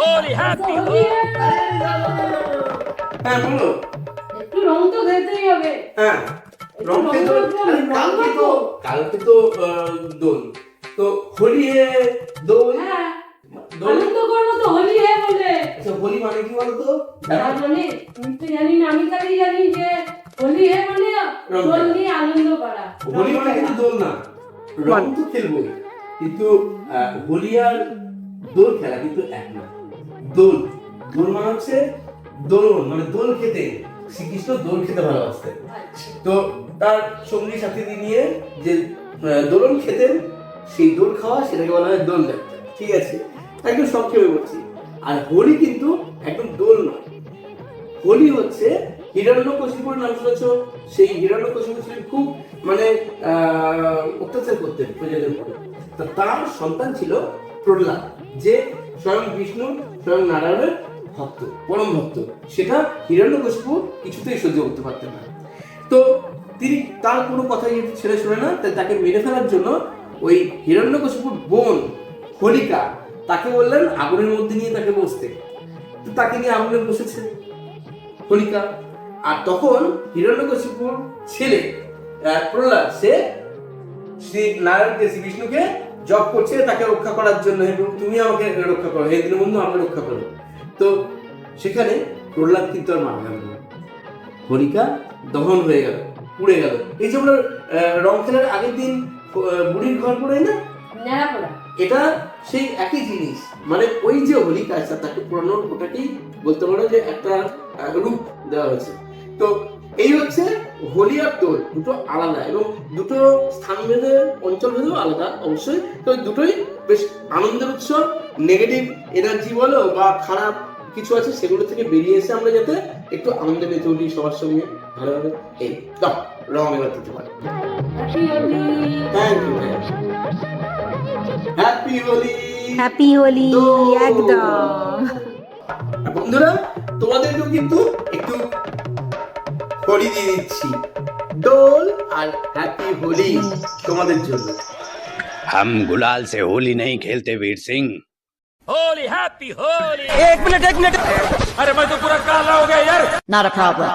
Holy happy Holi হ্যাঁ বলো। একটু রং তো খেতেই হবে। হ্যাঁ রং রং তো কালকে তো- তো কালকে তো দোল। তো হোলি হে দোল। হ্যাঁ আনন্দ করব তো হোলি হে বলে। আচ্ছা হোলি মানে কি বলতো তার মানে আমি তো জানি না আমি খালি জানি যে হোলি হে মানে দোল নিয়ে আনন্দ করা। হোলি মানে কিন্তু দোল না। রং তো খেলব। কিন্তু আহ, হোলি আর দোল খেলা কিন্তু এক না। দোল। দোল মানে হচ্ছে দোলন মানে দোল খেতে। শ্রীকৃষ্ণ দোল খেতে ভালোবাসতেন। তো তার সঙ্গী সাথী নিয়ে যে দোলন খেতেন, সেই দোল খাওয়া সেটাকে বলা হয় দোল যাত্রা। ঠিক আছে? একদম সংক্ষেপে বলছি। আর হোলি কিন্তু একদম দোল নয়। হোলি হচ্ছে হিরণ্যকশিপুর নাম শুনেছ? সেই হিরণ্যকশিপু ছিলেন খুব মানে অত্যাচার করতেন প্রজাদের উপরে। তা তার সন্তান ছিল প্রহ্লাদ, যে স্বয়ং বিষ্ণু, স্বয়ং নারায়ণের ভক্ত, পরম ভক্ত। সেটা হিরণ্যকশিপু কিছুতেই সহ্য করতে পারতেন না। তো তিনি তার কোনো কথাই ছেড়ে শুনে না, তাই তাকে মেরে ফেলার জন্য ওই হিরণ্যকশিপুর বোন হোলিকা তাকে বললেন আগুনের মধ্যে নিয়ে তাকে বসতে। তো তাকে নিয়ে আগুনে বসেছে হোলিকা আর তখন হিরণ্যকশিপুর ছেলে প্রহ্লাদ, সে শ্রী নারায়ণকে, শ্রী বিষ্ণুকে জপ করছে তাকে রক্ষা করার জন্য প্রভু, তুমি আমাকে রক্ষা করো হে দীনবন্ধু আমাকে রক্ষা করো তো সেখানে প্রহ্লাদ কিন্তু আর মারা গেল না হোলিকা দহন হয়ে গেল পুড়ে গেল। এই যে আমরা রং খেলার আগের দিন বুড়ির ঘর পড়ে না? এটা সেই একই জিনিস। মানে ওই যে হোলিকা আছে তাকে পুরানোর ওটাকেই বলতে পারো যে একটা রূপ দেওয়া হয়েছে। তো এই হচ্ছে হোলি আর দোল দুটো আলাদা এবং দুটো স্থান ভেদে অঞ্চল ভেদেও আলাদা অবশ্যই। তো দুটোই বেশ আনন্দের উৎসব। নেগেটিভ এনার্জি বলো বা খারাপ কিছু আছে সেগুলো থেকে বেরিয়ে এসে আমরা যাতে একটু আনন্দে মেতে উঠি সবার সঙ্গে ভালোভাবে। এই দাও রং এবার দিতে পারি। Thank you happy Holi happy Holi একদম। বন্ধুরা তোমাদেরকেও কিন্তু একটু হোলি দিয়ে দিচ্ছি দোল আর হ্যাপি হোলি তোমাদের জন্য हम गुलाल से होली नहीं खेलते Veer Singh Holy happy holy एक मिनट एक मिनट अरे मैं तो पूरा काला हो गया यार Not a problem.